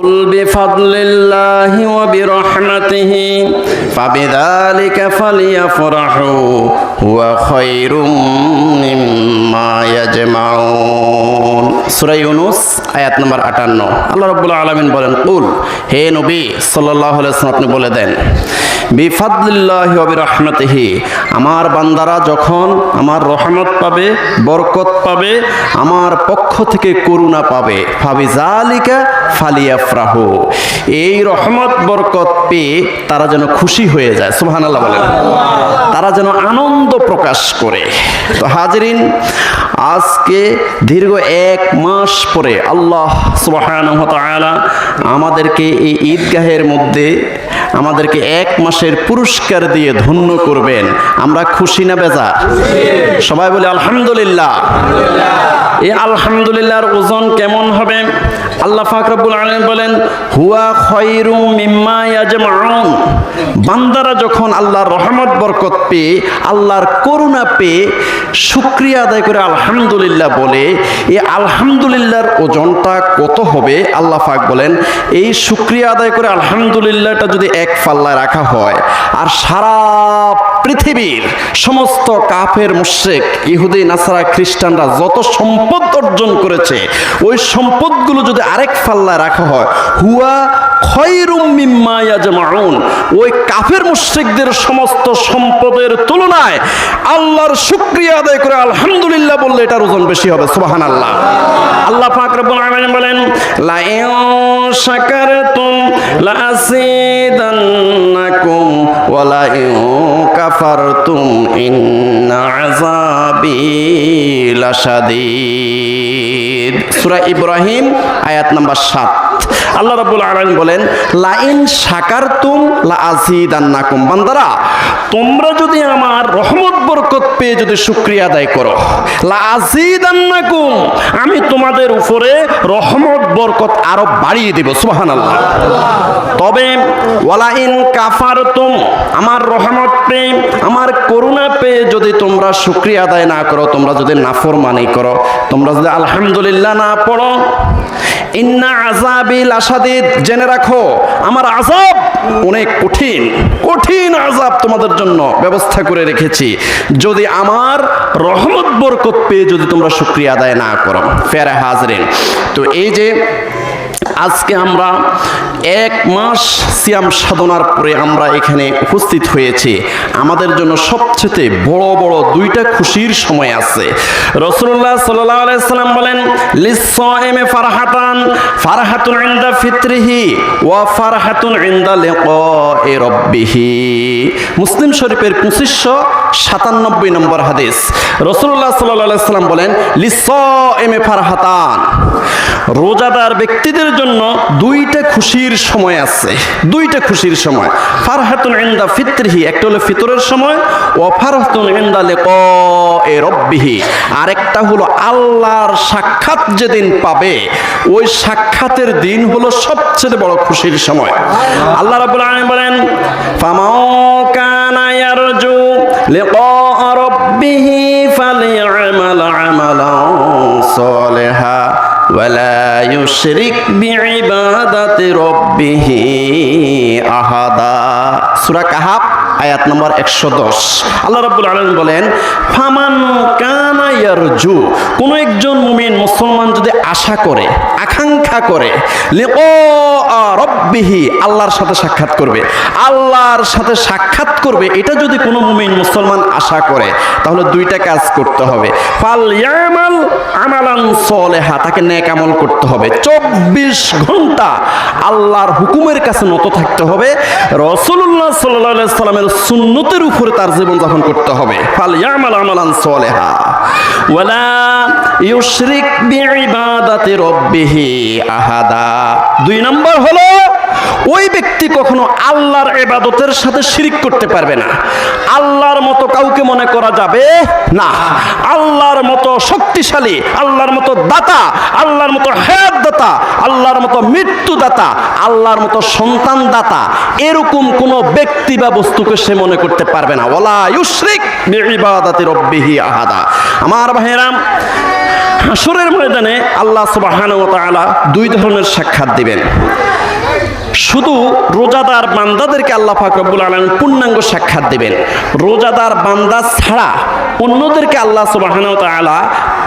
قل بفضل الله وبرحمته فبذلك فليفرحوا هو خير مما يجمعون সূরা ইউনুস, আয়াত নম্বর 58 আল্লাহ বলেন হে বলে দেন আমার বান্দারা যখন আমার রহমত পাবে, বরকত পাবে, আমার পক্ষ থেকে করুণা পাবে ফাবিজালিকা ফালিয়াফরাহু। এই রহমত, বরকত পেয়ে তারা যেন খুশি হয়ে যায়, সুবহানাল্লাহ বলেন। তারা যেন আনন্দ প্রকাশ করে। তো হাজরিন, আজকে দীর্ঘ এক মাস পরে আল্লাহ তাআলা আমাদেরকে এই ঈদগাহের মধ্যে আমাদেরকে এক মাসের পুরস্কার দিয়ে ধন্য করবেন। আমরা খুশি না বেজা? সবাই বলে আলহামদুলিল্লাহ। এই আলহামদুলিল্লাহর ওজন কেমন হবে? আল্লাহ ফাকরাবুল আলম বলেন, হুয়া খয়রু মিম্মা বান্দারা যখন আল্লাহর রহমত, বরকত পেয়ে, আল্লাহর করুণা পেয়ে শুক্রিয়া আদায় করে আলহামদুলিল্লাহ বলে এই আলহামদুলিল্লাহর ওজনটা কত হবে? আল্লাহ পাক বলেন, এই শুক্রিয়া আদায় করে আলহামদুলিল্লাহটা যদি এক পাল্লায় রাখা হয়। আর সারা পৃথিবীর সমস্ত কাফের, মুশ্রেক, ইহুদি, নাসারা, খ্রিস্টানরা যত সম্পদ অর্জন করেছে, ওই সম্পদগুলো যদি আরেক পাল্লায় রাখা হয়, হুয়া ওই কাফের, মুশ্রিকদের সমস্ত সম্পদের তুলনায় আল্লাহর শুক্রিয়া আদায় করে আলহামদুলিল্লাহ বললে এটার ওজন বেশি হবে, সুবহানাল্লাহ। আল্লাহ পাক রব্বুল আলামিন বলেন লা ইন শাকারতুম লা আসিদান্নাকুম ওয়া লা ইন কাফারতুম ইন্না আযাবি লাশাদীদ। সূরা ইব্রাহিম, আয়াত নাম্বার 7 আল্লাহ রাব্বুল আলামিন বলেন, লাইন শাকারতুম লা আযীদান্নাকুম বান্দারা, তোমরা যদি আমার রহমত, বরকত পেয়ে যদি শুকরিয়া আদায় করো লা আযীদান্নাকুম আমি তোমাদের উপরে রহমত, বরকত আরও বাড়িয়ে দেব, সুবহানাল্লাহ। তবে ওয়ালা ইন কাফারতুম, আমার রহমত পেয়ে, আমার করুণা পেয়ে যদি তোমরা শুকরিয়া আদায় না করো, তোমরা যদি নাফরমানি করো, তোমরা যদি আলহামদুলিল্লাহ না পড়ো ইন্না আজাবিল আসাদিদ জেনে রাখো, আমার আজাব অনেক কঠিন। কঠিন আজাব তোমাদের জন্য ব্যবস্থা করে রেখেছি। যদি আমার রহমত বরকত পেয়ে যদি তোমরা শুক্রিয়া আদায় না করো, ফেরা হাজরিন। তো এই যে আজকে আমরা এক মাস সিয়াম সাধনার পরে আমরা এখানে উপস্থিত হয়েছি। আমাদের জন্য সবচেয়ে বড় বড় দুইটা খুশির সময় আছে। রসুল্লাহ সাল্লাম বলেন ফারহাতান ওয়া রাব্বিহি। মুসলিম শরীফের পঁচিশশো সাতানব্বই নম্বর হাদিস। রসুল্লাহ সাল্লাহ সাল্লাম বলেন লিস এম এ ফারহাতান। রোজাদার ব্যক্তিদের জন্য দুইটা খুশির সময় আছে। দুইটা খুশির সময়। ফারহাতুন ইনদা ফিত্রিহি, একটা হলো ফিতরের সময় ও ফারহাতুন ইনদা লিকায়ে রাব্বিহি। আরেকটা হলো আল্লাহর সাক্ষাৎ যেদিন পাবে, ওই সাক্ষাতের দিন হলো সবচেয়ে বড় খুশির সময়। আল্লাহ রাব্বুল আলামিন বলেন, ফামাও كان يرجو لقاء ربه فليعمل عملا صالحا ولا يشرك بعبادة ربه أحدا. سورة كهف. আয়াত নম্বর একশো দশ। আল্লাহ রাব্বুল আলামিন বলেন, ফামান কানা ইয়ারজু কোন একজন মুমিন মুসলমান যদি আশা করে, আকাঙ্ক্ষা করে লিকো রব্বিহি, আল্লাহর সাথে সাক্ষাৎ করবে, আল্লাহর সাথে সাক্ষাৎ করবে, এটা যদি কোনো মুমিন মুসলমান আশা করে, তাহলে দুইটা কাজ করতে হবে। ফাল ইয়ামাল আমালান সলেহা, তাকে নেক আমল করতে হবে। চব্বিশ ঘণ্টা আল্লাহর হুকুমের কাছে নত থাকতে হবে। রসুল্লাহ সাল্লাহ সাল্লামের সুন্নতের উপরে তার জীবন যাপন করতে হবে। ফাল ইয়ামাল আমালান সালেহা, ওয়ালা ইউশরিক বিইবাদাতি রাব্বিহি আহাদা। দুই নম্বর হলো ওই ব্যক্তি কখনো আল্লাহর এবাদতের সাথে শিরিক করতে পারবে না। আল্লাহর মতো কাউকে মনে করা যাবে না। আল্লাহর মতো শক্তিশালী, আল্লাহর মতো দাতা, আল্লাহর মতো হায়াত দাতা, আল্লাহর মতো মৃত্যু দাতা, আল্লাহর মতো সন্তান দাতা, এরকম কোনো ব্যক্তি বা বস্তুকে সে মনে করতে পারবে না। ওলা ইউশরিক বিইবাদাতি রব্বিহি আহাদা। আমার ভাইরাম হাসরের ময়দানে আল্লাহ সুবহানাহু ওয়া তাআলা দুই ধরনের সাক্ষাৎ দিবেন। শুধু রোজাদার বান্দাদেরকে আল্লাহ পাক রব্বুল আলম পূর্ণাঙ্গ সাক্ষাৎ দেবেন। রোজাদার বান্দা ছাড়া অন্যদেরকে আল্লাহ সুবহানাহু ওয়া তাআলা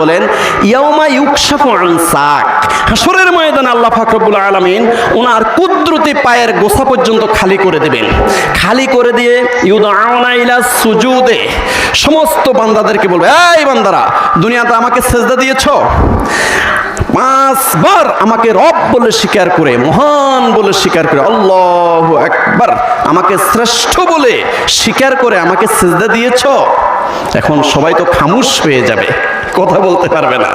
বলেন, ইয়াউমা ইউকশাফু আন সাক হাসরের ময়দানে আল্লাহ পাক রব্বুল আলামিন ওনার কুদরতি পায়ের গোছা পর্যন্ত খালি করে দিবেন। খালি করে দিয়ে ইউদআউনা ইলা সুজুদে সমস্ত বান্দাদেরকে বলবে, এই বান্দারা, দুনিয়াতে আমাকে সেজদা দিয়েছ? পাঁচবার আমাকে রব বলে স্বীকার করে, মহান বলে স্বীকার করে, আল্লাহ একবার আমাকে শ্রেষ্ঠ বলে স্বীকার করে আমাকে সেজদা দিয়েছ? এখন সবাই তো খামুশ হয়ে যাবে কথা বলতে পারবে না।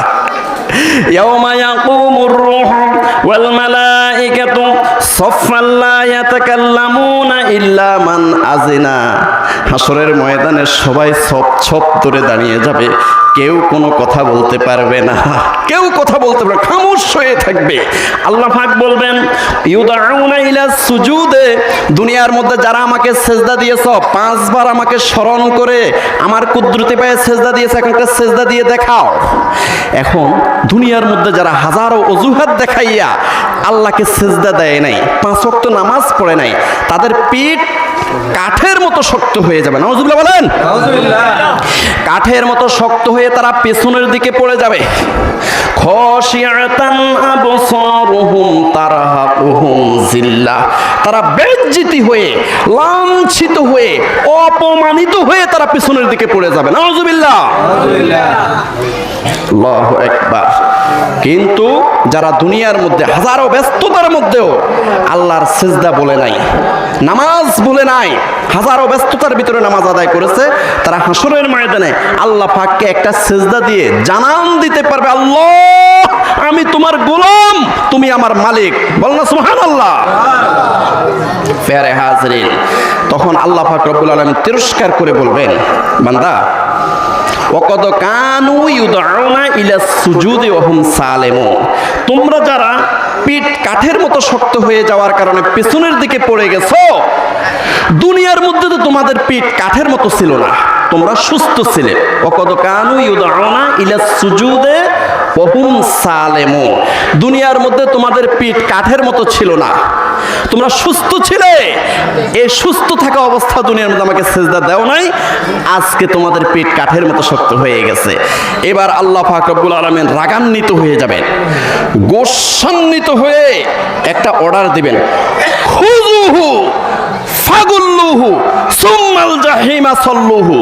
والملائكة صفا لا يتكلمون إلا من أذن হাসরের ময়দানে সবাই সব ছপ ধরে দাঁড়িয়ে যাবে কেউ কোনো কথা বলতে পারবে না কেউ কথা বলতে পারবে না, খামোশ হয়ে থাকবে আল্লাহ পাক বলবেন ইউদাউনা ইলা সুজুদে দুনিয়ার মধ্যে যারা আমাকে সেজদা দিয়েছ পাঁচবার আমাকে স্মরণ করে আমার কুদরতি পায়ে সেজদা দিয়েছে এখনকার সেজদা দিয়ে দেখাও এখন দুনিয়ার মধ্যে যারা হাজারো অজুহাত দেখাইয়া আল্লাহকে সেজদা দেয় নাই পাঁচ ওয়াক্ত নামাজ পড়ে নাই তাদের পিঠ কাঠের মতো শক্ত হয়ে যাবে। নজুবুল্লাহ বলেন। কাঠের মতো শক্ত হয়ে তারা পেছনের দিকে পড়ে যাবে। তারা বেজ্জিতি হয়ে লাঞ্ছিত হয়ে অপমানিত হয়ে তারা পেছনের দিকে পড়ে যাবে। নাউজুবিল্লাহ। আল্লাহ একবার কিন্তু যারা দুনিয়ার মধ্যে হাজারো ব্যস্ততার মধ্যেও আল্লাহর সেজদা বলে নাই, নামাজ বলে নাই, হাজারো ব্যস্ততার ভিতরে নামাজ আদায় করেছে, তারা হাসরের ময়দানে আল্লাহ পাককে একটা সেজদা দিয়ে জানান দিতে পারবে, আল্লাহ, আমি তোমার গোলাম, তুমি আমার মালিক। বল না সুহান আল্লাহ ফেরে হাজরিন, তখন আল্লাহ পাক রব্বুল আলম তিরস্কার করে বলবেন, বান্দা ওকদ কানু ইউদাউনা ইলা সুজুদি ওহুম সালেমু তোমরা যারা পিঠ কাঠের মতো শক্ত হয়ে যাওয়ার কারণে পেছনের দিকে পড়ে গেছো, দুনিয়ার মধ্যে তো তোমাদের পিঠ কাঠের মতো ছিল না। তোমরা সুস্থ ছিলে। ওকদ কানু ইউদাউনা ইলা সুজুদে ওহুম সালেমু দুনিয়ার মধ্যে তোমাদের পিঠ কাঠের মতো ছিল না। তোমরা সুস্থ ছিলে। এই সুস্থ থাকা অবস্থা দুনিয়ার মধ্যে আমাকে সেজদা দেও নাই। আজকে তোমাদের পেট কাঠের মতো শক্ত হয়ে গেছে। এবার আল্লাহ পাক রব্বুল আলামিন রাগান্বিত হয়ে যাবেন। গোসান্বিত হয়ে একটা অর্ডার দিবেন। খুজুহু ফাগুল্লুহু জাহিমা সল্লুহু,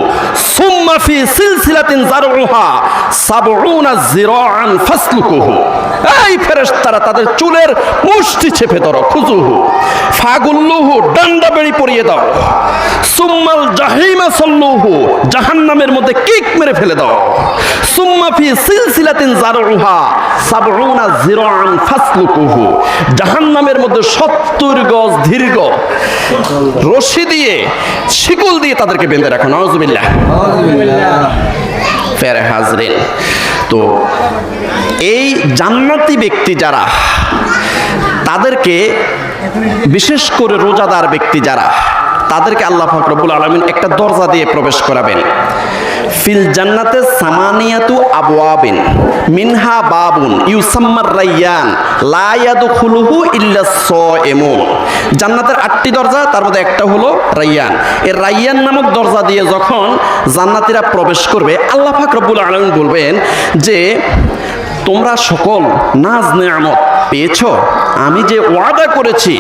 সুম্মা ফি সিলসিলাতিন জারউহা সাবউনা জিরাআন ফাসলুকুহু। এই ফেরেশতারা তাদের চুলের মুষ্টি চেপে ধরো, খুজুহু। ফাগুল্লুহু, ডান্ডা বেড়ি পরিয়ে দাও। সুম্মাল জাহিমা সল্লুহু, জাহান্নামের মধ্যে কিক মেরে ফেলে দাও। সুম্মা ফি সিলসিলাতিন জারউহা সাবউনা জিরাআন ফাসলুকুহু। জাহান্নামের মধ্যে 70 গজ দীর্ঘ রশি দিয়ে শিকল দিয়ে তাদেরকে বেঁধে রাখো নজবিল্লা ফেরে হাজরিন। তো এই জান্নাতি ব্যক্তি যারা তাদেরকে বিশেষ করে রোজাদার ব্যক্তি যারা তাদেরকে আল্লাহ ফাকরবুল আলমিন একটা দরজা দিয়ে প্রবেশ করাবেন। ফিল জান্নাতে সামানিয়াতু আবওয়াবিন, মিনহা বাবুন, ইউসাম্মার রাইয়ান, লা ইয়াদখুলুহু ইল্লা সাইমুন। জান্নাতের আটটি দরজা, তার মধ্যে একটা হলো রাইয়ান। এই রাইয়ান নামক দরজা দিয়ে যখন জান্নাতীরা প্রবেশ করবে, আল্লাহ পাক রব্বুল আলামিন বলবেন যে, তোমরা সকল নাজ নেয়ামত পেয়েছ? আমি যে ওয়াদা করেছি,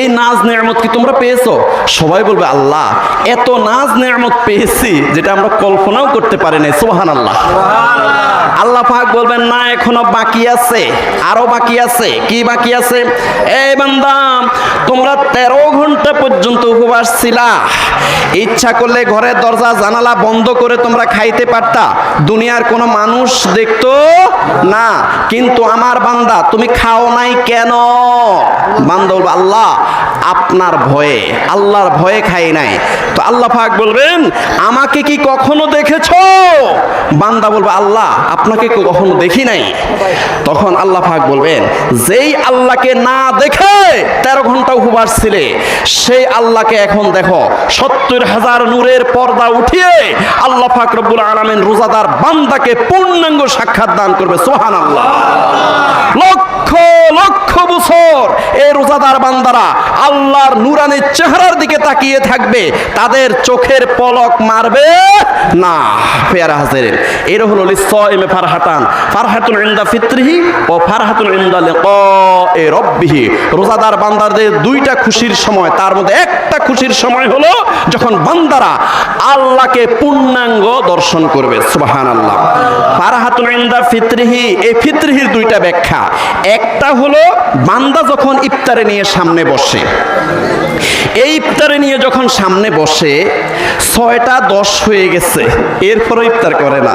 এই নাজ নেয়ামত কি তোমরা পেয়েছ? সবাই বলবে, আল্লাহ, এত নাজ নেয়ামত পেয়েছি যেটা আমরা কল্পনাও করতে পারি নাই। সোহান আল্লাহ আল্লাহ পাক বলবেন, না, এখনও বাকি আছে, আরও বাকি আছে। কি বাকি আছে? এই বান্দা, তোমরা তেরো ঘণ্টা পর্যন্ত উপবাস ছিলা। ইচ্ছা করলে ঘরের দরজা, জানালা বন্ধ করে তোমরা খাইতে পারতা। দুনিয়ার কোনো মানুষ দেখতো না। কিন্তু আমার বান্দা, তুমি খাও নাই কেন? বান্দা বলবে, আল্লাহ, আপনার ভয়ে, আল্লাহর ভয়ে খাই নাই। তো আল্লাহ পাক বলবেন, আমাকে কি কখনো দেখেছ? বান্দা বলবে, আল্লাহ আপনাকে কখনো দেখি নাই? তখন আল্লাহ পাক বলবেন, যেই আল্লাহকে না দেখে তেরো ঘণ্টা উপবাস ছিলে, সেই আল্লাহকে এখন দেখো, সত্তর হাজার নূরের পর্দা উঠিয়ে আল্লাহ পাক রব্বুল আলমেন রোজাদার বান্দাকে পূর্ণাঙ্গ সাক্ষাৎ দান করবে। সোহান আল্লাহ লক্ষ লক্ষ বছর এই রোজাদার বান্দারা আল্লাহর নুরানির চেহারার দিকে তাকিয়ে থাকবে, তাদের চোখের পলক মারবে না। পেয়ারা হাজারের এর হলো লিসাইমে ফারহাতান, ফারহাতুন ইনদা ফিত্রিহি ও ফারহাতুন ইনদা লিকায়ে রাব্বিহি। রোজাদার বান্দাদের দুইটা খুশির সময়, তার মধ্যে একটা খুশির সময় হলো যখন বান্দারা আল্লাহকে পূর্ণাঙ্গ দর্শন করবে, সুবহানাল্লাহ। ফারহাতুন ইনদা ফিত্রিহি, এই ফিত্রিহির দুইটা ব্যাখ্যা। একটা হলো বান্দা যখন ইফতারে নিয়ে সামনে বসে, এই ইফতারে নিয়ে যখন সামনে বসে, ছয়টা দশ হয়ে গেছে, এরপরও ইফতার করে না।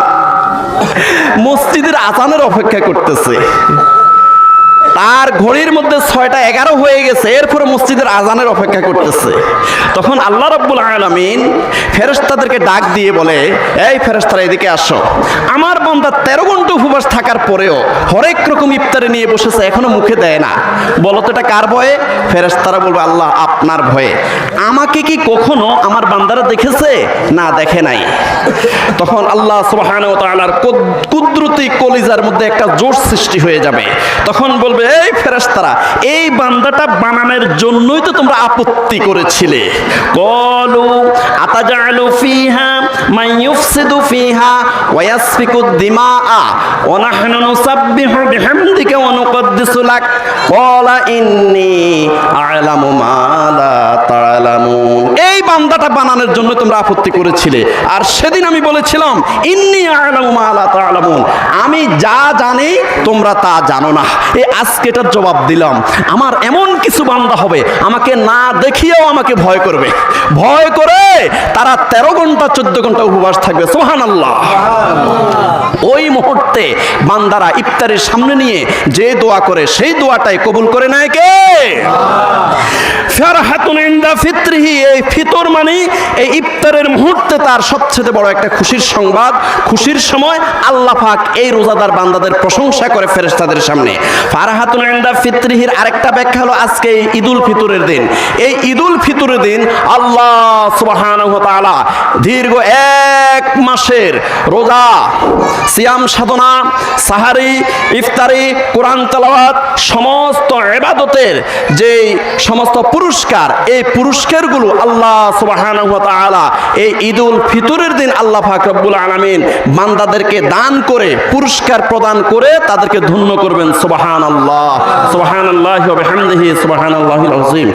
মসজিদের আজানের অপেক্ষা করতেছে। তার ঘড়ির মধ্যে ছয়টা এগারো হয়ে গেছে এরপরে মসজিদের আজানের অপেক্ষা করতেছে। তখন আল্লাহ রব্বুল আলমিন ফেরেস্তাদেরকে ডাক দিয়ে বলে, এই ফেরেস্তারা এদিকে আসো। আমার বন্ধা তেরো ঘণ্টা উপবাস থাকার পরেও হরেক রকম ইফতারে নিয়ে বসেছে, এখনও মুখে দেয় না। বলো তো এটা কার ভয়ে? ফেরেস্তারা বলবে, আল্লাহ আপনার ভয়ে। আমাকে কি কখনো আমার বান্দারা দেখেছে? না, দেখে নাই। তখন আল্লাহ কুদ- কুদরতি কলিজার মধ্যে একটা জোর সৃষ্টি হয়ে যাবে। তখন বলবে এই ফেরেশতারা, এই বান্দাটা বানানোর জন্যই তো তোমরা আপত্তি করেছিলে। কলু, আতাজালু ফিহা মান ইউফসিদু ফিহা ওয়া ইয়াসফিকু দিমাআ, ওয়া নাহনু নুসাব্বিহু বিহামদিকা ওয়া নুকদ্দিসু লাক। ক্বালা ইন্নী আ'লামু মা লা তা'লামুন। বান্দাটা বানানোর জন্য তোমরা আপত্তি করেছিলে। আর সেদিন আমি বলেছিলাম, ইন্নি আমি যা জানি, তোমরা তা জানো না। এই আজকে এটার জবাব দিলাম। আমার এমন কিছু বান্দা হবে, আমাকে না দেখিয়েও আমাকে ভয় করবে। ভয় করে তারা তেরো ঘণ্টা, চোদ্দ ঘণ্টা উপবাস থাকবে। সোহান আল্লাহ ওই মুহূর্তে বান্দারা ইফতারের সামনে নিয়ে যে দোয়া করে, সেই দোয়াটাই কবুল করে নেয় কে? ফেরহাতুন ইনদা ফিত্রিহি, এই ফিতর মানে এই ইফতারের মুহূর্তে তার সবচেয়ে বড় একটা খুশির সংবাদ। খুশির সময় আল্লাহ পাক এই রোজাদার বান্দাদের প্রশংসা করে ফেরেশতাদের সামনে। ফারহাতুন ইনদা ফিত্রিহির আরেকটা ব্যাখ্যা হলো আজকে ঈদুল ফিতরের দিন। এই ঈদুল ফিতরের দিন আল্লাহ সুবহানাহু ওয়া তাআলা দীর্ঘ এক মাসের রোজা, সিয়াম সাধনা, সাহারি, ইফতারি, কোরআন তেলাওয়াত, সমস্ত ইবাদতের যেই সমস্ত পুরস্কার, এই পুরস্কারগুলো আল্লাহ তাআলা এই ঈদুল ফিতরের দিন আল্লাহ ফাকরাবুল আলমিন বান্দাদেরকে দান করে, পুরস্কার প্রদান করে তাদেরকে ধন্য করবেন সুবাহান আল্লাহ সুবাহান আল্লাহ সুবাহান আযীম।